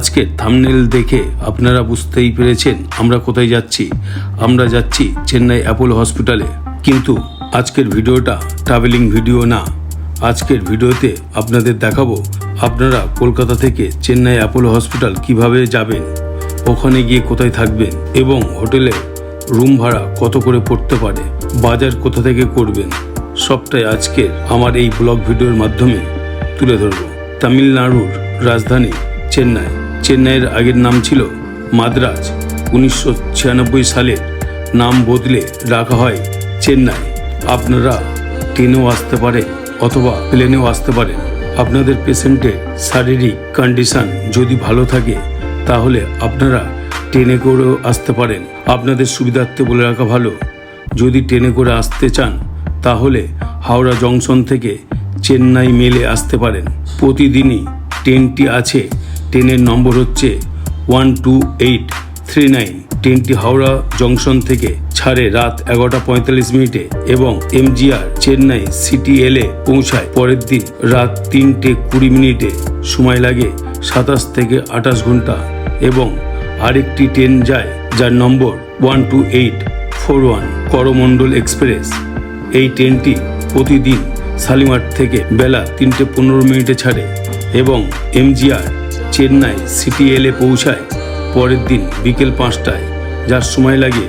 আজকে থামনেল দেখে আপনারা বুঝতেই পেরেছেন আমরা কোথায় যাচ্ছি। আমরা যাচ্ছি চেন্নাই অ্যাপোলো হসপিটালে কিন্তু আজকের ভিডিওটা ট্রাভেলিং ভিডিও না। আজকের ভিডিওতে আপনাদের দেখাবো আপনারা কলকাতা থেকে চেন্নাই অ্যাপোলো হসপিটাল কীভাবে যাবেন, ওখানে গিয়ে কোথায় থাকবেন এবং হোটেলে রুম ভাড়া কত করে পড়তে পারে, বাজার কোথা থেকে করবেন, সবটাই আজকের আমার এই ব্লগ ভিডিওর মাধ্যমে তুলে ধরব। তামিলনাড়ুর রাজধানী, চেন্নাই। চেন্নাইয়ের আগের নাম ছিল মাদ্রাজ। উনিশশো সালের নাম বদলে রাখা হয় চেন্নাই। আপনারা ট্রেনেও আসতে পারেন অথবা প্লেনেও আসতে পারেন। আপনাদের পেশেন্টের শারীরিক কন্ডিশন যদি ভালো থাকে, তাহলে আপনারা ট্রেনে করেও আসতে পারেন। আপনাদের সুবিধার্থে বলে রাখা ভালো, যদি ট্রেনে করে আসতে চান, তাহলে হাওড়া জংশন থেকে চেন্নাই মেলে আসতে পারেন। প্রতিদিনই ট্রেনটি আছে ট্রেনের নম্বর হচ্ছে one two eight three nine. ট্রেনটি হাওড়া জংশন থেকে ছাড়ে রাত এগারোটা পঁয়তাল্লিশ মিনিটে এবং এমজিআর চেন্নাই সিটি এলে পৌঁছায়। পরের দিন রাত তিনটে কুড়ি মিনিটে সময় লাগে সাতাশ থেকে আঠাশ ঘণ্টা এবং আরেকটি ট্রেন যায় যার number one two eight four one. Coromandel express. এই ট্রেনটি প্রতিদিন শালিমার থেকে বেলা তিনটে পনেরো মিনিটে ছাড়ে এবং এমজিআর চেন্নাই সিটি এলে পৌঁছায় পরের দিন বিকেল পাঁচটায়, যার সময় লাগে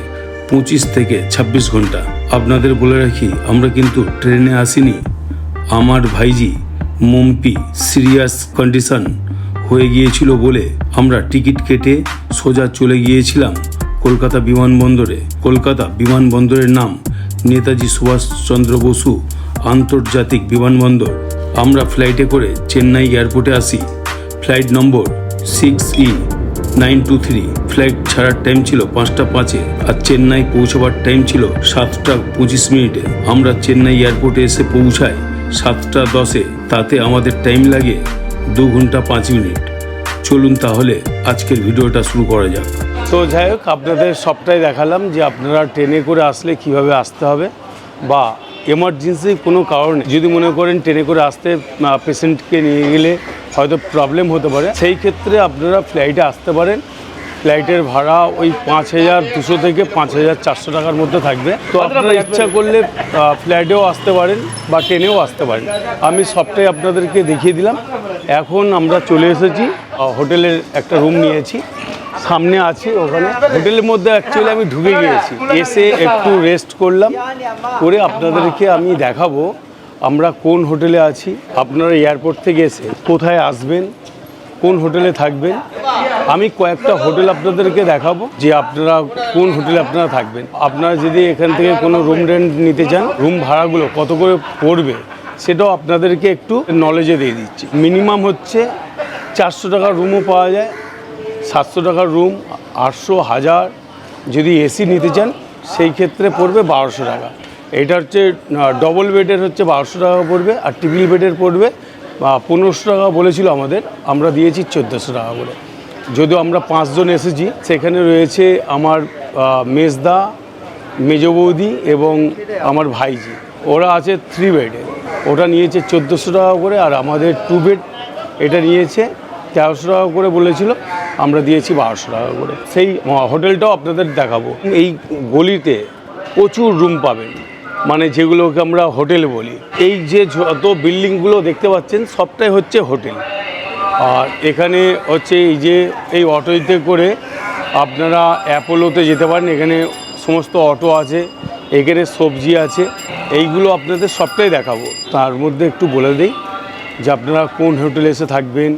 পঁচিশ থেকে ছাব্বিশ ঘণ্টা। আপনাদের বলে রাখি, আমরা কিন্তু ট্রেনে আসিনি। আমার ভাইজি মম্পি সিরিয়াস কন্ডিশন হয়ে গিয়েছিল বলে আমরা টিকিট কেটে সোজা চলে গিয়েছিলাম কলকাতা বিমানবন্দরে। কলকাতা বিমানবন্দরের নাম নেতাজি সুভাষচন্দ্র বসু আন্তর্জাতিক বিমানবন্দর। আমরা ফ্লাইটে করে চেন্নাই এয়ারপোর্টে আসি। Flight number six E, nine two three. Flight ছাড়ার টাইম ছিল পাঁচটা পাঁচে আর চেন্নাই পৌঁছবার টাইম ছিল সাতটা পঁচিশ মিনিটে। আমরা চেন্নাই এয়ারপোর্টে এসে পৌঁছাই সাতটা দশে। তাতে আমাদের টাইম লাগে দু ঘণ্টা পাঁচ মিনিট। চলুন তাহলে আজকের ভিডিওটা শুরু করা যাক। তো যাই হোক, আপনাদের সবটাই দেখালাম যে আপনারা ট্রেনে করে আসলে কীভাবে আসতে হবে বা এমার্জেন্সি কোনো কারণে যদি মনে করেন ট্রেনে করে আসতে পেশেন্টকে নিয়ে গেলে হয়তো প্রবলেম হতে পারে। সেই ক্ষেত্রে আপনারা ফ্লাইটে আসতে পারেন। ফ্লাইটের ভাড়া ওই পাঁচ হাজার দুশো থেকে পাঁচ হাজার চারশো টাকার মধ্যে থাকবে। তো আপনারা ইচ্ছা করলে ফ্লাইটেও আসতে পারেন বা ট্রেনেও আসতে পারেন। আমি সবটাই আপনাদেরকে দেখিয়ে দিলাম। এখন আমরা চলে এসেছি হোটেলের একটা রুম নিয়েছি। সামনে আছি ওখানে। হোটেলের মধ্যে অ্যাকচুয়ালি আমি ঢুকে গিয়েছি। এসে একটু রেস্ট করলাম। করে আপনাদেরকে আমি দেখাবো আমরা কোন হোটেলে আছি, আপনারা এয়ারপোর্ট থেকে এসে কোথায় আসবেন, কোন হোটেলে থাকবেন। আমি কয়েকটা হোটেল আপনাদেরকে দেখাবো যে আপনারা কোন হোটেলে আপনারা থাকবেন। আপনারা যদি এখান থেকে কোনো রুম রেন্ট নিতে চান রুম ভাড়াগুলো কত করে পড়বে সেটাও আপনাদেরকে একটু নলেজে দিয়ে দিচ্ছি। মিনিমাম হচ্ছে চারশো টাকার রুমও পাওয়া যায়। সাতশো টাকার রুম আটশো, হাজার, যদি এসি নিতে চান, সেই ক্ষেত্রে পড়বে বারোশো টাকা। এটা হচ্ছে ডবল বেডের হচ্ছে বারোশো টাকা পড়বে আর ট্রিপল বেডের পড়বে পনেরোশো টাকা বলেছিল আমাদের, আমরা দিয়েছি চোদ্দোশো টাকা করে। যদিও আমরা পাঁচজন এসেছি, সেখানে রয়েছে আমার মেজদা, মেজ বৌদি এবং আমার ভাইজি। ওরা আছে থ্রি বেডে ওটা নিয়েছে চোদ্দোশো টাকা করে আর আমাদের টু বেড এটা নিয়েছে তেরোশো টাকা করে বলেছিল। আমরা দিয়েছি বারোশো টাকা করে। সেই হোটেলটাও আপনাদের দেখাবো। এই গলিতে প্রচুর রুম পাবেন। মানে যেগুলোকে আমরা হোটেল বলি। এই যে যত বিল্ডিংগুলো দেখতে পাচ্ছেন, সবটাই হচ্ছে হোটেল। আর এখানে হচ্ছে এই যে, এই অটোতে করে আপনারা অ্যাপোলোতে যেতে পারেন। এখানে সমস্ত অটো আছে, এখানে সবজি আছে। এইগুলো আপনাদের সবটাই দেখাবো। তার মধ্যে একটু বলে দিই যে আপনারা কোন হোটেলে এসে থাকবেন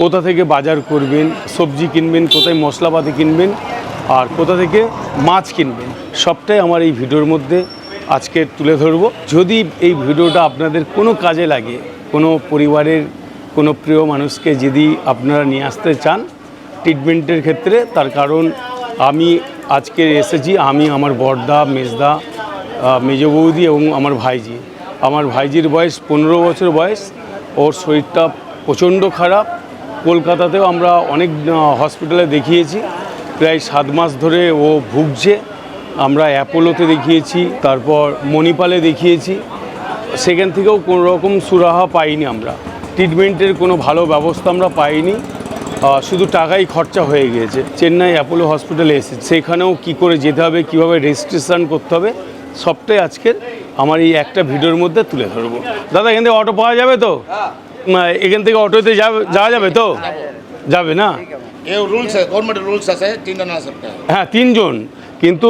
কোথা থেকে বাজার করবেন, সবজি কিনবেন, কোথায় মশলাপাতি কিনবেন, আর কোথা থেকে মাছ কিনবেন, সবটাই আমার এই ভিডিওর মধ্যে আজকে তুলে ধরবো। যদি এই ভিডিওটা আপনাদের কোনো কাজে লাগে, কোনো পরিবারের, কোনো প্রিয় মানুষকে যদি আপনারা নিয়ে আসতে চান ট্রিটমেন্টের ক্ষেত্রে, তার কারণ আমি আজকে এসেছি, আমি আমার বড়দা, মেজদা মেজ বৌদি এবং আমার ভাইজি। আমার ভাইজির বয়স পনেরো বছর বয়স, ওর শরীরটা প্রচণ্ড খারাপ কলকাতাতেও আমরা অনেক হসপিটালে দেখিয়েছি। প্রায় সাত মাস ধরে ও ভুগছে। আমরা অ্যাপোলোতে দেখিয়েছি তারপর মণিপালে দেখিয়েছি। সেখান থেকেও কোনো রকম সুরাহা পাইনি আমরা। ট্রিটমেন্টের কোনো ভালো ব্যবস্থা আমরা পাইনি। শুধু টাকাই খরচা হয়ে গিয়েছে। চেন্নাই অ্যাপোলো হসপিটালে এসেছে। সেখানেও কি করে যেতে হবে কীভাবে রেজিস্ট্রেশন করতে হবে সবটাই আজকের আমার এই একটা ভিডিওর মধ্যে তুলে ধরবো। দাদা এখান থেকে অটো পাওয়া যাবে তো? উম, এখান থেকে অটোতে যাওয়া যাবে তো? যাবে। না? হ্যাঁ তিনজন। কিন্তু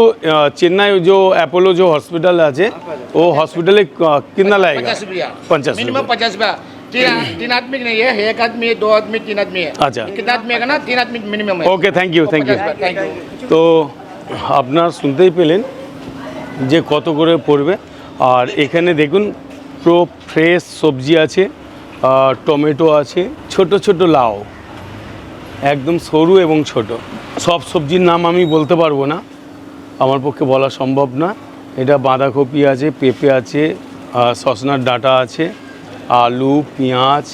চেন্নাই যে অ্যাপোলো যে হসপিটাল আছে ও হসপিটালে কিনা লাগে পঞ্চাশ পঞ্চাশ तीन आदमी नहीं है एक তো আপনার শুনতেই পেলেন যে কত করে পড়বে। আর এখানে দেখুন পুরো ফ্রেশ সবজি আছে। টমেটো আছে, ছোট ছোট লাউ, একদম সরু এবং ছোট। সব সবজির নাম আমি বলতে পারব না, আমার পক্ষে বলা সম্ভব না। এটা বাঁধাকপি আছে, পেঁপে আছে সসনার ডাঁটা আছে, আলু, পেঁয়াজ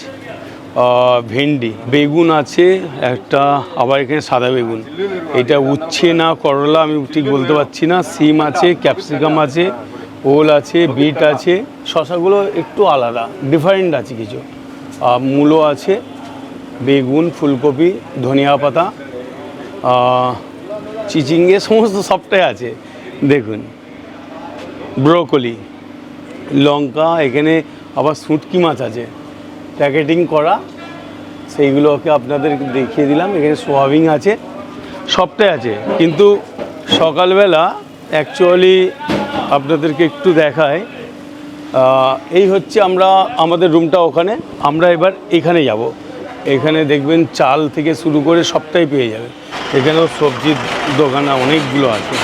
ভেন্ডি, বেগুন আছে, একটা আবার এখানে সাদা বেগুন। এটা উচ্ছে না করলা, আমি ঠিক বলতে পারছি না। সিম আছে, ক্যাপসিকাম আছে ওল আছে, বিট আছে, শশাগুলো একটু আলাদা ডিফারেন্ট আছে কিছু। মূলো আছে, বেগুন, ফুলকপি, ধনিয়া পাতা চিচিঙ্গে, সমস্ত সবটাই আছে, দেখুন। ব্রোকলি, লঙ্কা, এখানে আবার শুটকি মাছ আছে। প্যাকেটিং করা, সেইগুলোকে আপনাদের দেখিয়ে দিলাম, এখানে সোয়াবিন আছে, সবটাই আছে। কিন্তু সকালবেলা অ্যাকচুয়ালি আপনাদেরকে একটু দেখায় এই হচ্ছে আমরা, আমাদের রুমটা ওখানে। আমরা এবার এখানে যাব। এখানে দেখবেন চাল থেকে শুরু করে সবটাই পেয়ে যাবে এখানেও সবজির দোকান অনেকগুলো আছে।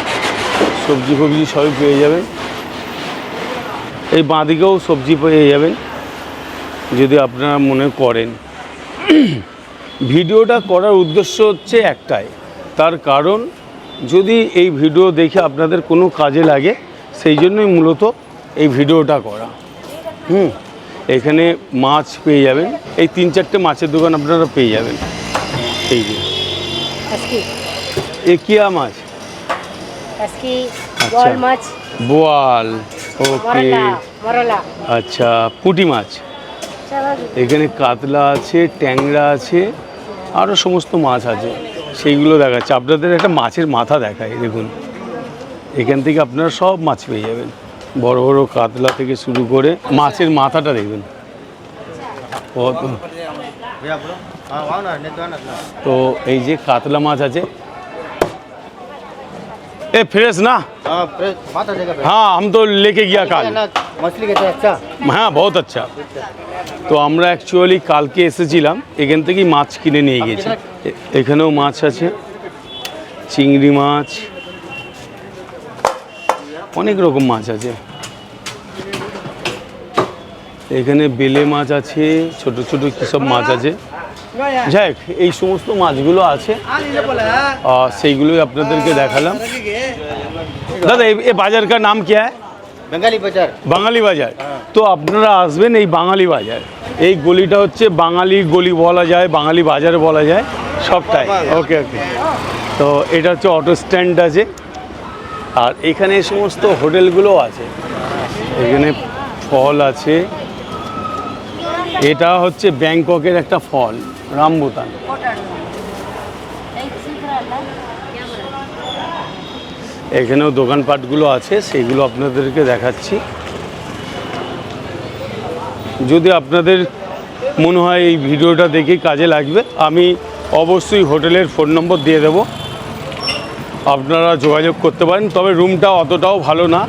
সবজি ফবজি সবই পেয়ে যাবেন। এই বাঁদিকেও সবজি পেয়ে যাবেন, যদি আপনারা মনে করেন। ভিডিওটা করার উদ্দেশ্য হচ্ছে একটাই। তার কারণ, যদি এই ভিডিও দেখে আপনাদের কোনো কাজে লাগে সেই জন্যই মূলত এই ভিডিওটা করা। হুম এখানে মাছ পেয়ে যাবেন। এই তিন চারটে মাছের দোকান আপনারা পেয়ে যাবেন। এই যে। আজকে? এ কিয়া মাছ? বোয়াল ওকে। আচ্ছা পুঁটি মাছ? এখানে কাতলা আছে ট্যাংরা আছে আরও সমস্ত মাছ আছে। সেইগুলো দেখাচ্ছে। আপনাদের একটা মাছের মাথা দেখায় দেখুন। এখান থেকে আপনারা সব মাছ পেয়ে যাবেন বড় বড় কাতলা থেকে শুরু করে মাছের মাথাটা দেখবেন কত তো এই যে কাতলা মাছ আছে এ ফ্রেশ না हाँ फ्रेश बात आ जाएगा হ্যাঁ हम तो लेके गया काल ना मछली कैसे अच्छा হ্যাঁ বহুত আচ্ছা তো আমরা অ্যাকচুয়ালি কালকে এসেছিলাম এখান থেকেই মাছ কিনে নিয়ে গেছি এ- এখানেও মাছ আছে চিংড়ি মাছ অনেক রকম মাছ আছে। এখানে বেলে মাছ আছে ছোট ছোট কিসব মাছ আছে। যাক এই সমস্ত মাছগুলো আছে। সেইগুলোই আপনাদেরকে দেখালাম। দাদা এ বাজারকার নাম কি হ্যাঁ? বাঙালি বাজার। বাঙালি বাজার। তো আপনারা আসবেন এই বাঙালি বাজার। এই গলিটা হচ্ছে বাঙালি গলি বলা যায় বাঙালি বাজার বলা যায় সবটাই। ওকে ওকে তো এটা হচ্ছে অটো স্ট্যান্ড আছে। আর এখানে এই সমস্ত হোটেলগুলো আছে। এখানে ফল আছে। এটা হচ্ছে ব্যাংককের একটা ফল, রামবুতান। এখানেও দোকানপাটগুলো আছে সেইগুলো আপনাদেরকে দেখাচ্ছি। যদি আপনাদের মনে হয় এই ভিডিওটা দেখে কাজে লাগবে, আমি অবশ্যই হোটেলের ফোন নম্বর দিয়ে দেব। আপনারা যোগাযোগ করতে পারেন, তবে রুমটা অতটাও ভালো না।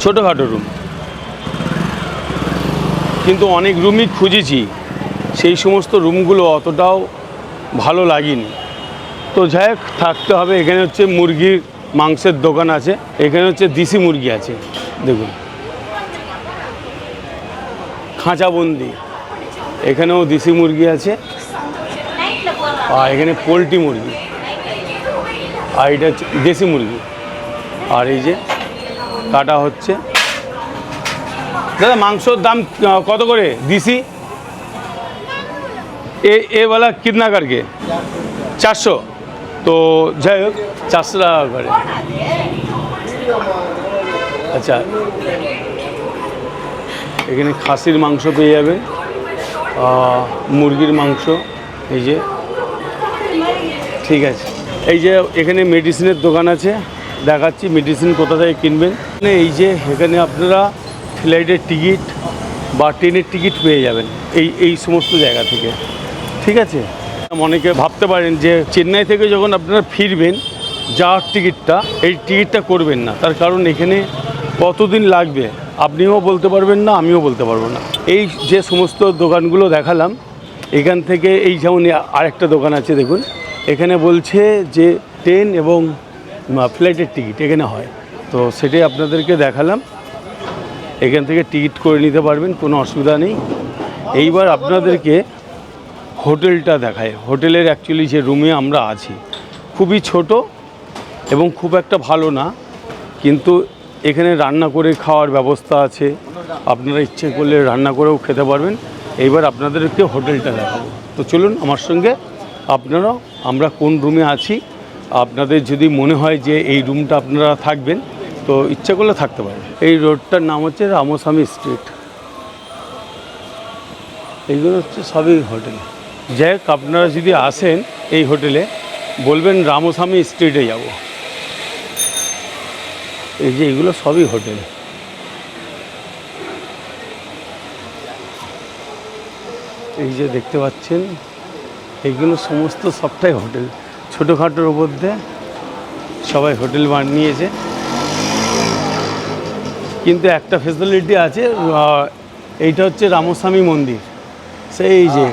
ছোটোখাটো রুম। কিন্তু অনেক রুমই খুঁজেছি। সেই সমস্ত রুমগুলো অতটাও ভালো লাগেনি। তো যাই থাকতে হবে। এখানে হচ্ছে মুরগির মাংসের দোকান আছে। এখানে হচ্ছে দেশি মুরগি আছে। দেখুন। খাঁচাবন্দি। এখানেও দেশি মুরগি আছে। আর এখানে পোলট্রি মুরগি। আর এটা হচ্ছে দেশি মুরগি। আর এই যে কাটা হচ্ছে। দাদা, মাংসর দাম কত করে? দিসি এ এবেলা কিতনা কারকে চারশো। তো যাই হোক, চারশো টাকা করে। আচ্ছা। এখানে খাসির মাংস পেয়ে যাবে। মুরগির মাংস। এই যে। ঠিক আছে। এই যে এখানে মেডিসিনের দোকান আছে, দেখাচ্ছি মেডিসিন কোথা থেকে কিনবেন। মানে এই যে এখানে আপনারা ফ্লাইটের টিকিট বা ট্রেনের টিকিট পেয়ে যাবেন, এই এই সমস্ত জায়গা থেকে। ঠিক আছে? অনেকে ভাবতে পারেন যে চেন্নাই থেকে যখন আপনারা ফিরবেন, যাওয়ার টিকিটটা এই টিকিটটা করবেন না। তার কারণ এখানে কতদিন লাগবে, আপনিও বলতে পারবেন না, আমিও বলতে পারব না। এই যে সমস্ত দোকানগুলো দেখালাম, এখান থেকে এই যেমন আরেকটা দোকান আছে, দেখুন। এখানে বলছে যে ট্রেন এবং ফ্লাইটের টিকিট এখানে হয়। তো সেটাই আপনাদেরকে দেখালাম। এখান থেকে টিকিট করে নিতে পারবেন, কোনো অসুবিধা নেই। এইবার আপনাদেরকে হোটেলটা দেখায় হোটেলের অ্যাকচুয়ালি যে রুমে আমরা আছি, খুবই ছোট এবং খুব একটা ভালো না, কিন্তু এখানে রান্না করে খাওয়ার ব্যবস্থা আছে। আপনারা ইচ্ছে করলে রান্না করেও খেতে পারবেন। এইবার আপনাদেরকে হোটেলটা দেখাবো। তো চলুন আমার সঙ্গে আপনারাও, আমরা কোন রুমে আছি, আপনাদের যদি মনে হয় যে এই রুমটা আপনারা থাকবেন, তো ইচ্ছা করলে থাকতে পারেন। এই রোডটার নাম হচ্ছে রামস্বামী স্ট্রিট। এইগুলো হচ্ছে সবই হোটেল। যাই হোক, আপনারা যদি আসেন এই হোটেলে, বলবেন রামস্বামী স্ট্রিটে যাব। এই যে এগুলো সবই হোটেল। এই যে দেখতে পাচ্ছেন এইগুলো সমস্ত সবটাই হোটেল। ছোটোখাটোর ওপর দিয়ে সবাই হোটেল বানিয়েছে। কিন্তু একটা ফেসিলিটি আছে এইটা হচ্ছে রামস্বামী মন্দির। সেই যে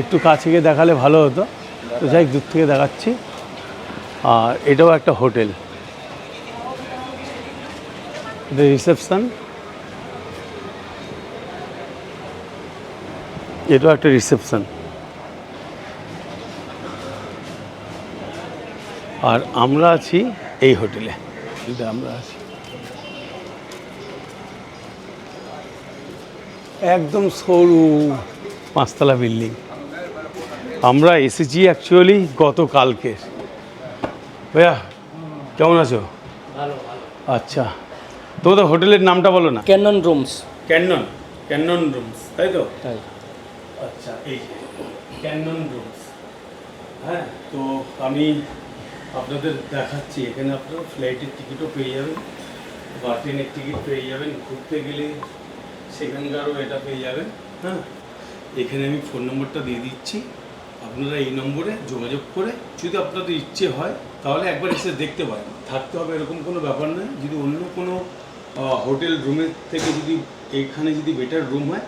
একটু কাছে গিয়ে দেখালে ভালো হতো। তো যাই দূর থেকে দেখাচ্ছি। আর এটাও একটা হোটেল। রিসেপশন। এটাও একটা রিসেপশন। আর আমরা আছি এই হোটেলে। এটা আমরা আছি। একদম সরু পাঁচতলা বিল্ডিং। আমরা এসেছি অ্যাকচুয়ালি গতকালকে ভাইয়া কেমন আছো? আচ্ছা। তোমাদের হোটেলের নামটা বলো না। Cannon rooms Cannon Cannon rooms তাই তো? তাই। আচ্ছা এই ক্যান্নন রুমস হ্যাঁ তো আমি আপনাদের দেখাচ্ছি। এখানে আপনারা ফ্লাইটের টিকিটও পেয়ে যাবেন, বা ট্রেনের টিকিট পেয়ে যাবেন, ঘুরতে গেলে সেখানকারও এটা পেয়ে যাবেন হ্যাঁ? এখানে আমি ফোন নম্বরটা দিয়ে দিচ্ছি। আপনারা এই নম্বরে যোগাযোগ করে যদি আপনাদের ইচ্ছে হয়, তাহলে একবার এসে দেখতে পারেন। থাকতে হবে এরকম কোনো ব্যাপার নয়। যদি অন্য কোনো হোটেল রুমের থেকে যদি এইখানে যদি বেটার রুম হয়,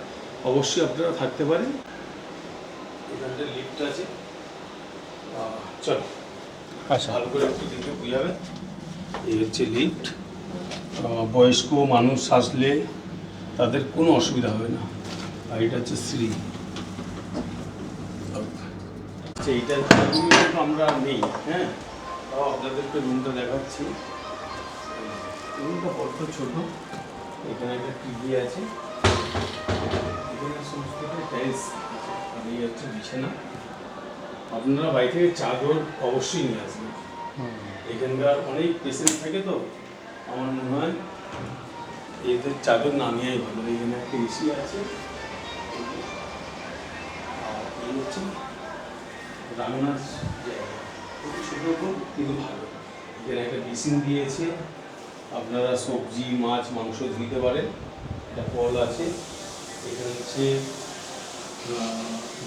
অবশ্যই আপনারা থাকতে পারেন। এখানটা লিফট আছে। চলো। ভালো করে একটু দেখে বুঝাবে এই হচ্ছে লিফট বয়স্ক মানুষ আসলে তাদের কোনো অসুবিধা হবে না। আর এটা হচ্ছে শ্রী আচ্ছা এইটা আমরা নেই হ্যাঁ? আপনাদেরকে রুমটা দেখাচ্ছি। রুমটা বড্ড ছোট? এখানে একটা টিভি আছে। এখানে সমস্ত টাইলস আর এই হচ্ছে বিছানা। আপনারা বাড়ি থেকে চাদর অবশ্যই নিয়ে আসবেন। এখানকার অনেক পেশেন্ট থাকে তো আমার মনে হয় এদের চাদর না নেওয়াই ভালো। এখানে একটা এসি আছে। আর এই হচ্ছে রান্নার জায়গা। ছোটো কিন্তু ভালো। এখানে একটা বেসিন দিয়েছে। আপনারা সবজি মাছ মাংস ধুইতে পারেন। একটা কল আছে। এখানে হচ্ছে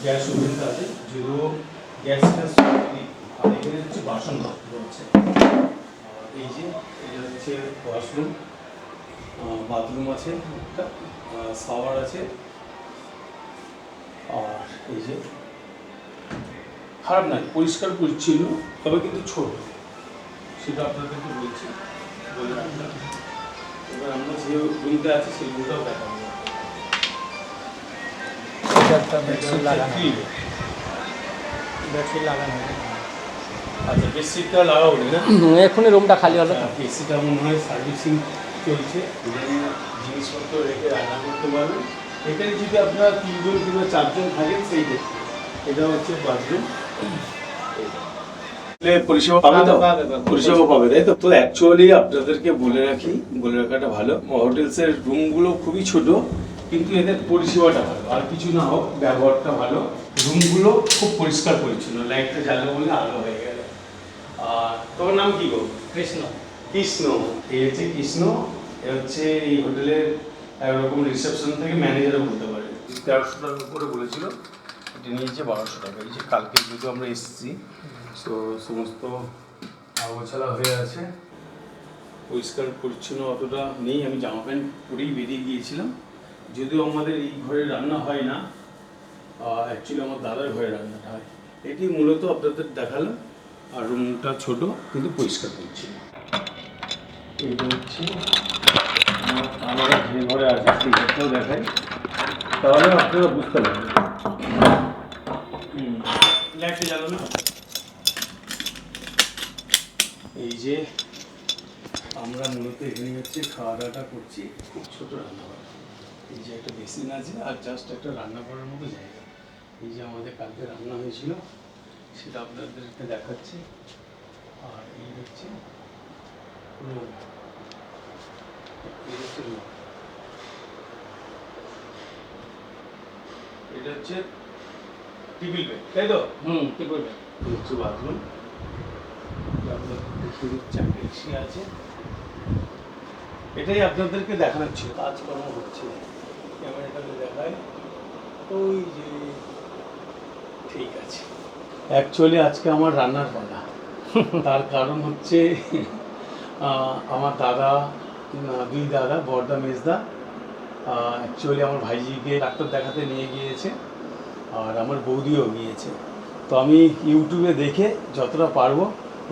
গ্যাস ওভেনটা আছে। যদিও গ্যাসটা সত্যি আর এখানে হচ্ছে বাসন এই যে এটা হচ্ছে ওয়াশরুম বাথরুম আছে একটা শাওয়ার আছে। আর এই যে খারাপ নয় পরিষ্কার পরিচ্ছন্ন তবে কিন্তু ছোট। সেটা আপনাদেরকে বলছি বলে রাখলাম। এবার আমরা যে রুমটা আছে সেই রুমটাও দেখাবো। একটা লাগানো বেডশিট লাগানো আচ্ছা বেডশিটটা লাগাও নি? না এখনই রুমটা খালি হলো তো। এসিটা মনে হয় সার্ভিসিং চলছে। জিনিসপত্র রেখে রান্না করতে পারবেন এখানে যদি আপনারা তিনজন কিংবা চারজন থাকেন সেই ক্ষেত্রে এটা হচ্ছে বাথরুম পরিষেবা পাবে তো। পরিষেবা পাবে তাই তো? তো অ্যাকচুয়ালি আপনাদেরকে বলে রাখি বলে রাখাটা ভালো। হোটেলসের রুমগুলো খুবই ছোট কিন্তু এদের পরিষেবাটা ভালো। আর কিছু না হোক ব্যবহারটা ভালো। রুমগুলো খুব পরিষ্কার পরিচ্ছন্ন লাইটটা জ্বালানো বলে আলো হয়ে গেল। আর তোর নাম কি গো? কৃষ্ণ। কৃষ্ণ। এই হচ্ছে কৃষ্ণ এ হচ্ছে এই হোটেলের একরকম রিসেপশন থেকে ম্যানেজারও বলতে পারে। তেরোশো টাকার উপরে বলেছিল এটা নিয়েছে বারোশো টাকা। এই যে কালকে যেহেতু আমরা এসেছি তো সমস্ত আগোছালা হয়ে আছে। পরিষ্কার পরিচ্ছন্ন অতটা নেই। আমি জামা প্যান্ট পরেই বেরিয়ে গিয়েছিলাম। যদিও আমাদের এই ঘরে রান্না হয় না অ্যাকচুয়ালি আমার দাদার ঘরে রান্নাটা হয়। এটি মূলত আপনাদের দেখালাম, আর রুমটা ছোট, কিন্তু পরিষ্কার পরিচ্ছন্ন। এইটা হচ্ছে, আমার- যে ঘরে আছে, সেই ঘরটাও দেখাই। তাহলে আপনারা বুঝতে পারবেন। এই যে আমরা মূলত এখানে হচ্ছে খাওয়া দাওয়াটা করছি, খুব ছোট রান্নাঘর। এই যে একটা বেসিন আছে, আর জাস্ট একটা রান্না করার মতো জায়গা। আমাদের কালকে রান্না হয়েছিল সেটা আপনাদেরকে দেখাচ্ছি। আর এই হচ্ছে। এই। এটা হচ্ছে টেবিল বেড তাই তো? হুম বলবেন এই হচ্ছে বাথরুম আপনাদের দেখিয়ে দিচ্ছি এসি আছে। এটাই আপনাদেরকে দেখানোর ছিল। কাজকর্ম হচ্ছে। ক্যামেরাটাকে দেখায়। ওই যে ঠিক আছে। অ্যাকচুয়ালি আজকে আমার রান্নার পালা তার কারণ হচ্ছে আমার দাদা দুই দাদা, বর্দা মেজদা অ্যাকচুয়ালি আমার ভাইজিকে ডাক্তার দেখাতে নিয়ে গিয়েছে, আর আমার বৌদিও গিয়েছে। তো আমি ইউটিউবে দেখে যতটা পারব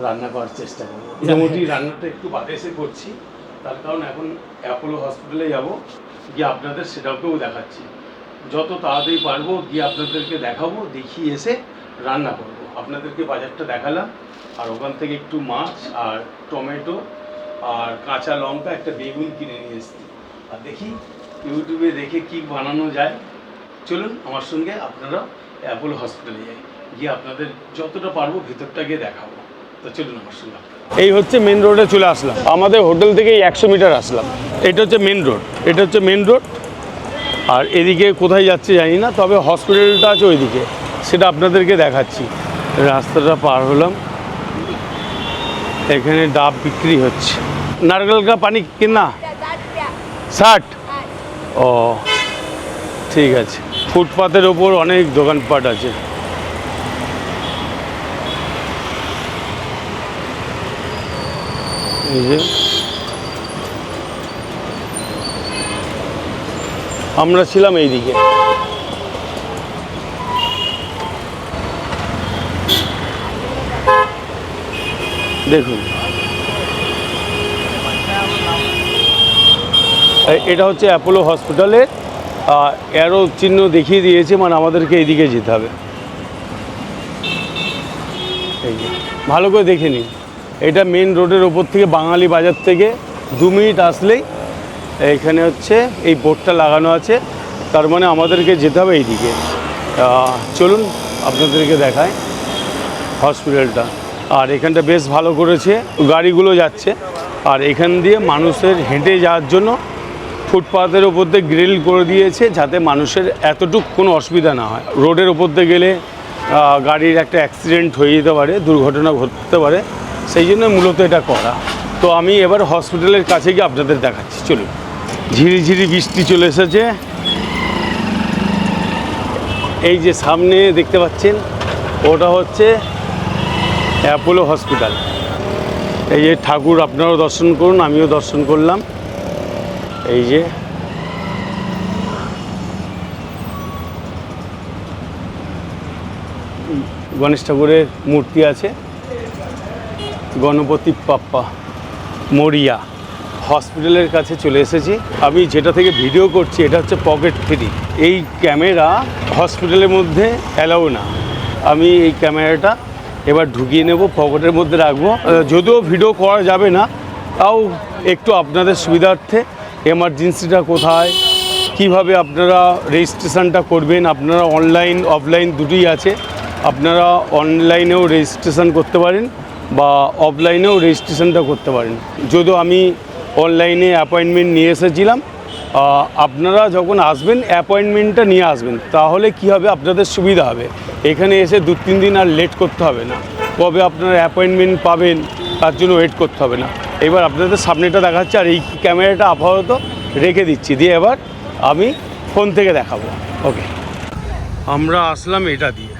রান্না করার চেষ্টা করি মোটামুটি রান্নাটা একটু বাদে এসে করছি। তার কারণ এখন অ্যাপোলো হসপিটালে যাব, গিয়ে আপনাদের সেটাকেও দেখাচ্ছি। যত তাড়াতাড়ি পারব গিয়ে আপনাদেরকে দেখাবো, দেখিয়ে এসে রান্না করব। আপনাদেরকে বাজারটা দেখালাম। আর ওখান থেকে একটু মাছ আর টমেটো আর কাঁচা লঙ্কা একটা বেগুন কিনে নিয়ে এসেছি। আর দেখি ইউটিউবে দেখে কি বানানো যায়। চলুন, আমার সঙ্গে আপনারা অ্যাপোলো হসপিটালে যাই। গিয়ে আপনাদের যতটা পারব ভেতরটা গিয়ে দেখাবো। তো চলুন, আমার সঙ্গে এই হচ্ছে মেন রোডে চলে আসলাম। আমাদের হোটেল থেকে একশো মিটার আসলাম। এটা হচ্ছে মেন রোড এটা হচ্ছে মেন রোড আর এদিকে কোথায় যাচ্ছে জানি না, তবে হসপিটালটা আছে ওইদিকে। সেটা আপনাদেরকে দেখাচ্ছি। রাস্তাটা পার হলাম। এখানে ডাব বিক্রি হচ্ছে। নারকেল কা পানি কিনা? ষাট। ও, ঠিক আছে। ফুটপাতের ওপর অনেক দোকানপাট আছে। এই যে আমরা ছিলাম এইদিকে। দেখুন। এটা হচ্ছে অ্যাপোলো হসপিটালের অ্যারো চিহ্ন দেখিয়ে দিয়েছে মানে আমাদেরকে এইদিকে যেতে হবে। এই ভালো করে দেখে নিন। এটা মেন রোডের ওপর থেকে বাঙালি বাজার থেকে দু মিনিট আসলেই এখানে হচ্ছে এই বোর্ডটা লাগানো আছে। তার মানে আমাদেরকে যেতে হবে এইদিকে। চলুন আপনাদেরকে দেখায় হসপিটালটা। আর এখানটা বেশ ভালো করেছে, গাড়িগুলো যাচ্ছে। আর এখান দিয়ে মানুষের হেঁটে যাওয়ার জন্য ফুটপাথের ওপর দিয়ে গ্রিল করে দিয়েছে যাতে মানুষের এতটুক কোনো অসুবিধা না হয়। রোডের ওপর দিয়ে গেলে গাড়ির একটা অ্যাক্সিডেন্ট হয়ে যেতে পারে, দুর্ঘটনা ঘটতে পারে। সেই জন্য মূলত এটা করা। তো আমি এবার হসপিটালের কাছে গিয়ে আপনাদের দেখাচ্ছি। চলুন। ঝিরিঝিরি বৃষ্টি চলে এসেছে। এই যে সামনে দেখতে পাচ্ছেন, ওটা হচ্ছে অ্যাপোলো হসপিটাল। এই যে ঠাকুর, আপনারাও দর্শন করুন, আমিও দর্শন করলাম। এই যে গণেশ ঠাকুরের মূর্তি আছে, গণপতি পাপ্পা মরিয়া। হসপিটালের কাছে চলে এসেছি। আমি যেটা থেকে ভিডিও করছি, এটা হচ্ছে পকেট থ্রি। এই ক্যামেরা হসপিটালের মধ্যে অ্যালাউ না। আমি এই ক্যামেরাটা এবার ঢুকিয়ে নেব, পকেটের মধ্যে রাখব। যদিও ভিডিও করা যাবে না, তাও একটু আপনাদের সুবিধার্থে এমার্জেন্সিটা কোথায়, কীভাবে আপনারা রেজিস্ট্রেশনটা করবেন, আপনারা অনলাইন, অফলাইন দুটোই আছে। আপনারা অনলাইনেও রেজিস্ট্রেশন করতে পারেন বা অফলাইনেও রেজিস্ট্রেশনটা করতে পারেন। যদিও আমি অনলাইনে অ্যাপয়েন্টমেন্ট নিয়ে এসেছিলাম। আপনারা যখন আসবেন অ্যাপয়েন্টমেন্টটা নিয়ে আসবেন, তাহলে কি হবে? আপনাদের সুবিধা হবে। এখানে এসে দু তিন দিন আর লেট করতে হবে না। কবে আপনারা অ্যাপয়েন্টমেন্ট পাবেন, তার জন্য ওয়েট করতে হবে না। এবার আপনাদের সামনেটা দেখাচ্ছে, আর এই ক্যামেরাটা আপাতত রেখে দিচ্ছি। দিয়ে এবার আমি ফোন থেকে দেখাবো। ওকে আমরা আসলাম এটা দিয়ে।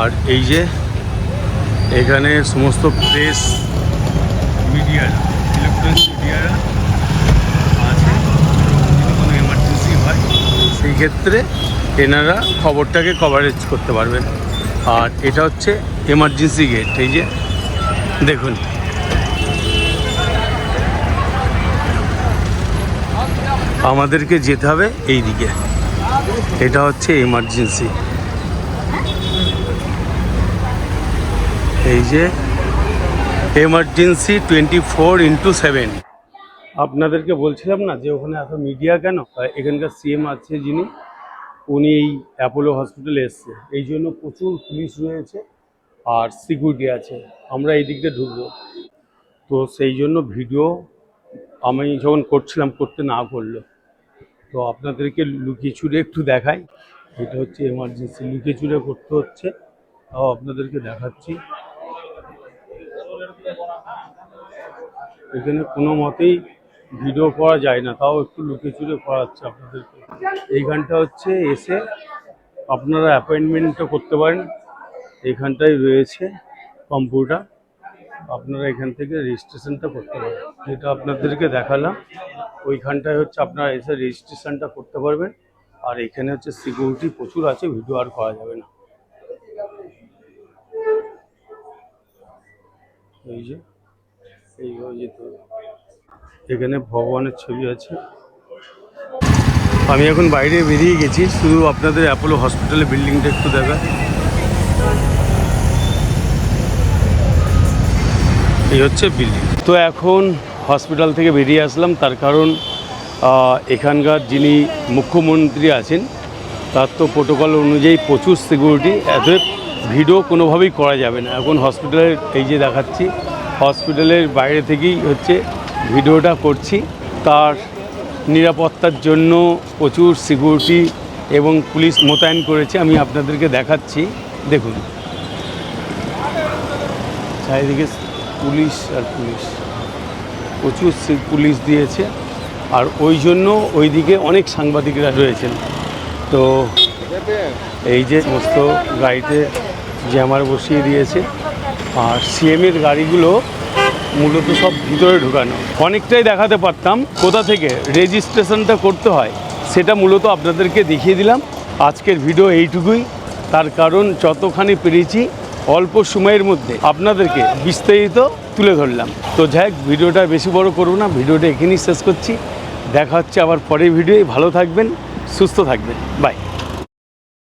আর এই যে, এখানে সমস্ত প্রেস মিডিয়ারা সেই ক্ষেত্রে এনারা খবরটাকে কভারেজ করতে পারবেন। আর এটা হচ্ছে এমার্জেন্সি গেট এই যে, দেখুন। আমাদেরকে যেতে হবে এই দিকে এটা হচ্ছে এমার্জেন্সি এই যে emergency twenty four into seven আপনাদেরকে বলছিলাম না যে ওখানে এত মিডিয়া কেন? এখানকার সিএম আছে যিনি, উনি এই অ্যাপোলো হসপিটালে এসছে। এই জন্য প্রচুর পুলিশ রয়েছে আর সিকিউরিটি আছে। আমরা এই দিক দিয়ে ঢুকবো। তো সেই জন্য ভিডিও আমি যখন করছিলাম, করতে না করল তো আপনাদেরকে লুকিয়ে চুরে একটু দেখাই। এটা হচ্ছে এমার্জেন্সি লুকিয়ে চুরে করতে হচ্ছে। তাও আপনাদেরকে দেখাচ্ছি। এখানে কোনো মতেই ভিডিও করা যায় না, তাও একটু লুকিয়ে চুরে করাচ্ছে আপনাদেরকে। এইখানটা হচ্ছে এসে আপনারা অ্যাপয়েন্টমেন্টটা করতে পারেন এইখানটায় রয়েছে কম্পিউটার আপনারা এখান থেকে রেজিস্ট্রেশনটা করতে পারেন। যেটা আপনাদেরকে দেখালাম, ওইখানটায় হচ্ছে আপনারা এসে রেজিস্ট্রেশনটা করতে পারবেন, আর এখানে হচ্ছে সিকিউরিটি প্রচুর আছে ভিডিও আর করা যাবে না। এই যে। এইভাবে যেতে। এখানে ভগবানের ছবি আছে। আমি এখন বাইরে বেরিয়ে গেছি, শুধু আপনাদের অ্যাপোলো হসপিটালের বিল্ডিংটা একটু দেখা এই হচ্ছে বিল্ডিং তো এখন হসপিটাল থেকে বেরিয়ে আসলাম, তার কারণ এখানকার যিনি মুখ্যমন্ত্রী আছেন, তার তো প্রোটোকল অনুযায়ী প্রচুর সিকিউরিটি এত ভিডিও কোনোভাবেই করা যাবে না। এখন হসপিটালের এই যে দেখাচ্ছি হসপিটালের বাইরে থেকেই হচ্ছে ভিডিওটা করছি। তার নিরাপত্তার জন্য প্রচুর সিকিউরিটি এবং পুলিশ মোতায়েন করেছে, আমি আপনাদেরকে দেখাচ্ছি। দেখুন। চারিদিকে পুলিশ আর পুলিশ। প্রচুর পুলিশ দিয়েছে। আর ওই জন্য ওইদিকে অনেক সাংবাদিকরা রয়েছেন। তো এই যে সমস্ত গাড়িতে জ্যামার বসিয়ে দিয়েছে। আর সিএমের গাড়িগুলো মূলত সব ভিতরে ঢুকানো। অনেকটাই দেখাতে পারতাম কোথা থেকে রেজিস্ট্রেশনটা করতে হয়, সেটা মূলত আপনাদেরকে দেখিয়ে দিলাম। আজকের ভিডিও এইটুকুই। তার কারণ যতখানি পেরেছি, অল্প সময়ের মধ্যে আপনাদেরকে বিস্তারিত তুলে ধরলাম। তো যাই ভিডিওটা বেশি বড় করব না, ভিডিওটা এখানেই শেষ করছি। দেখা হচ্ছে আবার পরের ভিডিওয় ভালো থাকবেন, সুস্থ থাকবেন। বাই